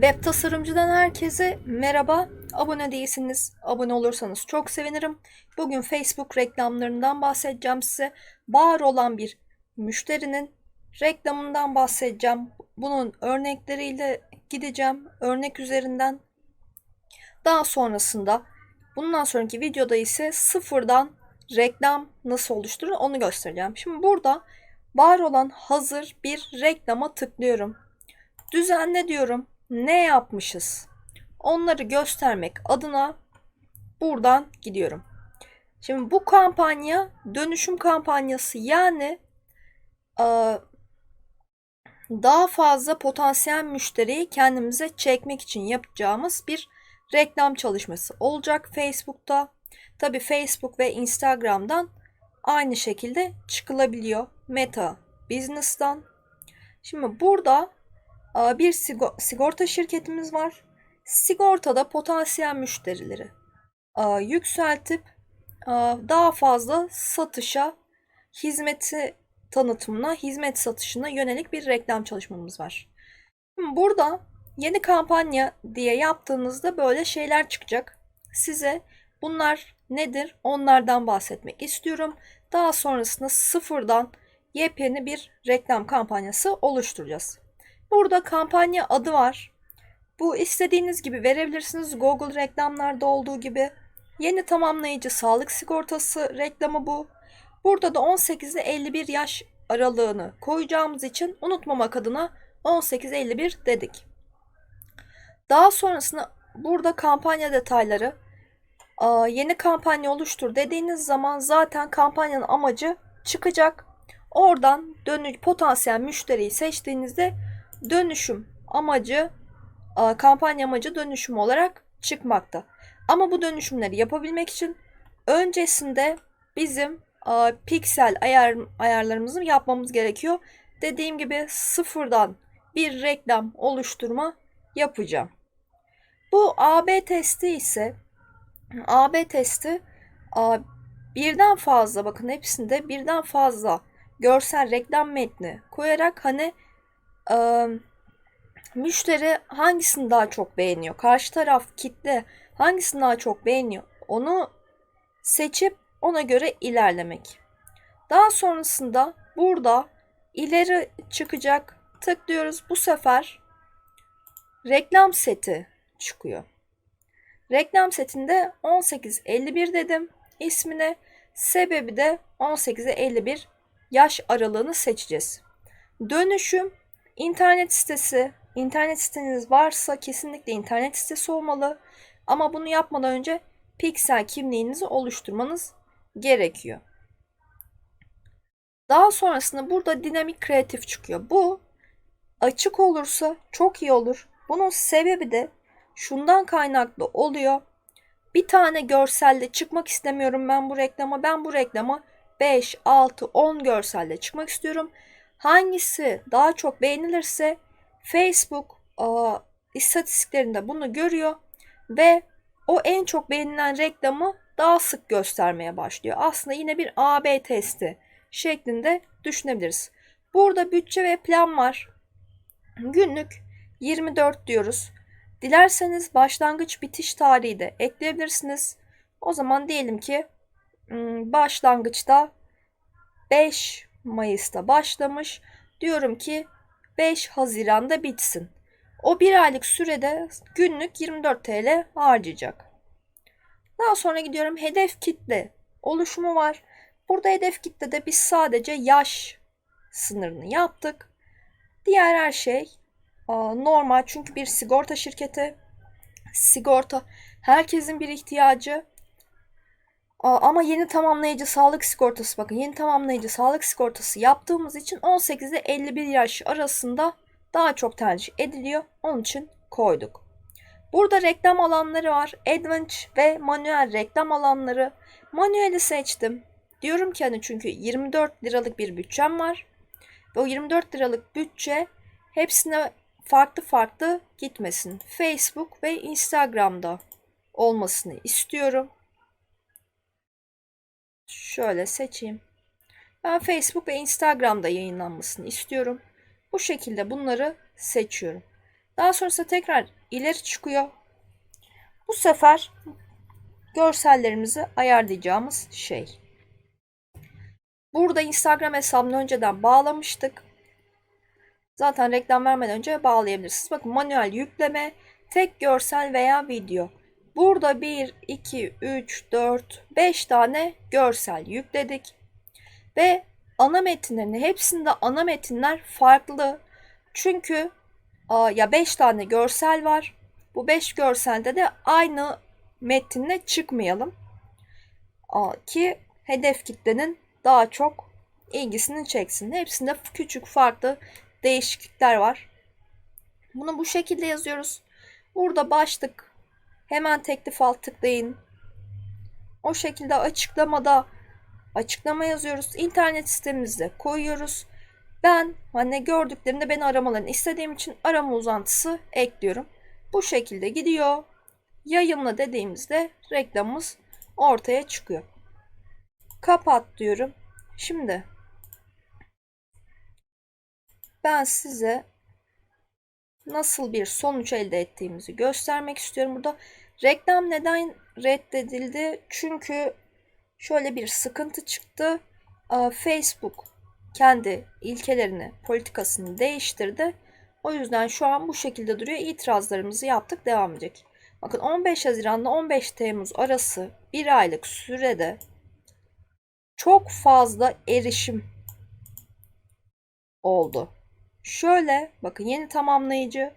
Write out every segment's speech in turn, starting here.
Web tasarımcıdan herkese merhaba. Abone değilsiniz. Abone olursanız çok sevinirim. Bugün Facebook reklamlarından bahsedeceğim size. Var olan bir müşterinin reklamından bahsedeceğim. Bunun örnekleriyle gideceğim. Örnek üzerinden. Daha sonrasında bundan sonraki videoda ise sıfırdan reklam nasıl oluşturur onu göstereceğim. Şimdi burada var olan hazır bir reklama tıklıyorum. Düzenle diyorum. Ne yapmışız? Onları göstermek adına buradan gidiyorum. Şimdi bu kampanya dönüşüm kampanyası yani e, daha fazla potansiyel müşteriyi kendimize çekmek için yapacağımız bir reklam çalışması olacak Facebook'ta. Tabi Facebook ve Instagram'dan aynı şekilde çıkılabiliyor. Meta Business'tan. Şimdi burada bir sigorta şirketimiz var. Sigortada potansiyel müşterileri yükseltip daha fazla satışa, hizmeti tanıtımına, hizmet satışına yönelik bir reklam çalışmamız var. Burada yeni kampanya diye yaptığınızda böyle şeyler çıkacak. Size bunlar nedir onlardan bahsetmek istiyorum. Daha sonrasında sıfırdan yepyeni bir reklam kampanyası oluşturacağız. Burada kampanya adı var. Bu istediğiniz gibi verebilirsiniz. Google reklamlarda olduğu gibi. Yeni tamamlayıcı sağlık sigortası reklamı bu. Burada da 18 ile 51 yaş aralığını koyacağımız için unutmamak adına 18-51 dedik. Daha sonrasında burada kampanya detayları yeni kampanya oluştur dediğiniz zaman zaten kampanyanın amacı çıkacak. Oradan dönüş potansiyel müşteriyi seçtiğinizde dönüşüm amacı kampanya amacı dönüşüm olarak çıkmakta. Ama bu dönüşümleri yapabilmek için öncesinde bizim piksel ayar, ayarlarımızı yapmamız gerekiyor. Dediğim gibi sıfırdan bir reklam oluşturma yapacağım. Bu AB testi ise AB testi birden fazla bakın hepsinde birden fazla görsel reklam metni koyarak hani e, müşteri hangisini daha çok beğeniyor? Karşı taraf kitle hangisini daha çok beğeniyor? Onu seçip ona göre ilerlemek. Daha sonrasında burada ileri çıkacak tıklıyoruz. Bu sefer reklam seti çıkıyor. Reklam setinde 18-51 dedim ismine. Sebebi de 18'e 51 yaş aralığını seçeceğiz. Dönüşüm internet sitesi. İnternet siteniz varsa kesinlikle internet sitesi olmalı. Ama bunu yapmadan önce piksel kimliğinizi oluşturmanız gerekiyor. Daha sonrasında burada dinamik kreatif çıkıyor. Bu açık olursa çok iyi olur. Bunun sebebi de şundan kaynaklı oluyor. Bir tane görselle çıkmak istemiyorum ben bu reklama. Ben bu reklama 5, 6, 10 görselle çıkmak istiyorum. Hangisi daha çok beğenilirse Facebook a, istatistiklerinde bunu görüyor ve o en çok beğenilen reklamı daha sık göstermeye başlıyor. Aslında yine bir A-B testi şeklinde düşünebiliriz. Burada bütçe ve plan var. Günlük 24 diyoruz. Dilerseniz başlangıç bitiş tarihi de ekleyebilirsiniz. O zaman diyelim ki Hmm, başlangıçta 5 Mayıs'ta başlamış. Diyorum ki 5 Haziran'da bitsin. O bir aylık sürede günlük 24 TL harcayacak. Daha sonra gidiyorum hedef kitle oluşumu var. Burada hedef kitlede biz sadece yaş sınırını yaptık. Diğer her şey normal çünkü bir sigorta şirketi. Sigorta herkesin bir ihtiyacı. Ama yeni tamamlayıcı sağlık sigortası bakın yeni tamamlayıcı sağlık sigortası yaptığımız için 18 ile 51 yaş arasında daha çok tercih ediliyor. Onun için koyduk. Burada reklam alanları var. Advantage ve manuel reklam alanları. Manueli seçtim. Diyorum ki hani çünkü 24 liralık bir bütçem var. Ve o 24 liralık bütçe hepsine farklı farklı gitmesin. Facebook ve Instagram'da olmasını istiyorum. Şöyle seçeyim. Ben Facebook ve Instagram'da yayınlanmasını istiyorum. Bu şekilde bunları seçiyorum. Daha sonrasında tekrar ileri çıkıyor. Bu sefer görsellerimizi ayarlayacağımız şey. Burada Instagram hesabını önceden bağlamıştık. Zaten reklam vermeden önce bağlayabilirsiniz. Bakın manuel yükleme, tek görsel veya video. Burada 1, 2, 3, 4, 5 tane görsel yükledik. Ve ana metinlerini hepsinde ana metinler farklı. Çünkü ya 5 tane görsel var. Bu 5 görselde de aynı metinle çıkmayalım. Ki hedef kitlenin daha çok ilgisini çeksin. Hepsinde küçük farklı değişiklikler var. Bunu bu şekilde yazıyoruz. Burada başlık hemen teklif alt tıklayın. O şekilde açıklamada açıklama yazıyoruz. İnternet sitemizde koyuyoruz. Ben hani gördüklerinde beni aramalarını istediğim için arama uzantısı ekliyorum. Bu şekilde gidiyor. Yayınla dediğimizde reklamımız ortaya çıkıyor. Kapat diyorum. Şimdi ben size nasıl bir sonuç elde ettiğimizi göstermek istiyorum. Burada reklam neden reddedildi? Çünkü şöyle bir sıkıntı çıktı. Facebook kendi ilkelerini, politikasını değiştirdi. O yüzden şu an bu şekilde duruyor. İtirazlarımızı yaptık, devam edecek. Bakın 15 Haziran'da 15 Temmuz arası bir aylık sürede çok fazla erişim oldu. Şöyle bakın yeni tamamlayıcı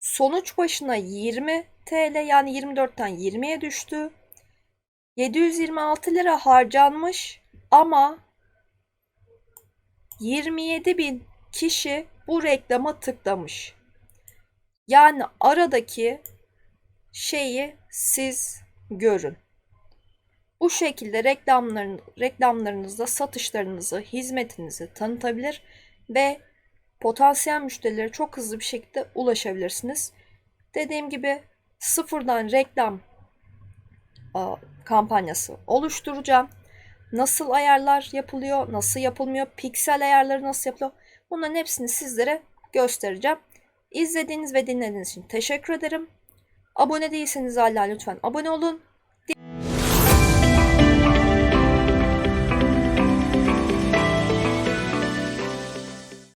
sonuç başına 20 TL yani 24'ten 20'ye düştü. 726 lira harcanmış ama 27 bin kişi bu reklama tıklamış. Yani aradaki şeyi siz görün. Bu şekilde reklamların, reklamlarınızda satışlarınızı, hizmetinizi tanıtabilir ve potansiyel müşterilere çok hızlı bir şekilde ulaşabilirsiniz. Dediğim gibi sıfırdan reklam kampanyası oluşturacağım. Nasıl ayarlar yapılıyor, nasıl yapılmıyor, piksel ayarları nasıl yapılıyor bunların hepsini sizlere göstereceğim. İzlediğiniz ve dinlediğiniz için teşekkür ederim. Abone değilseniz hala lütfen abone olun.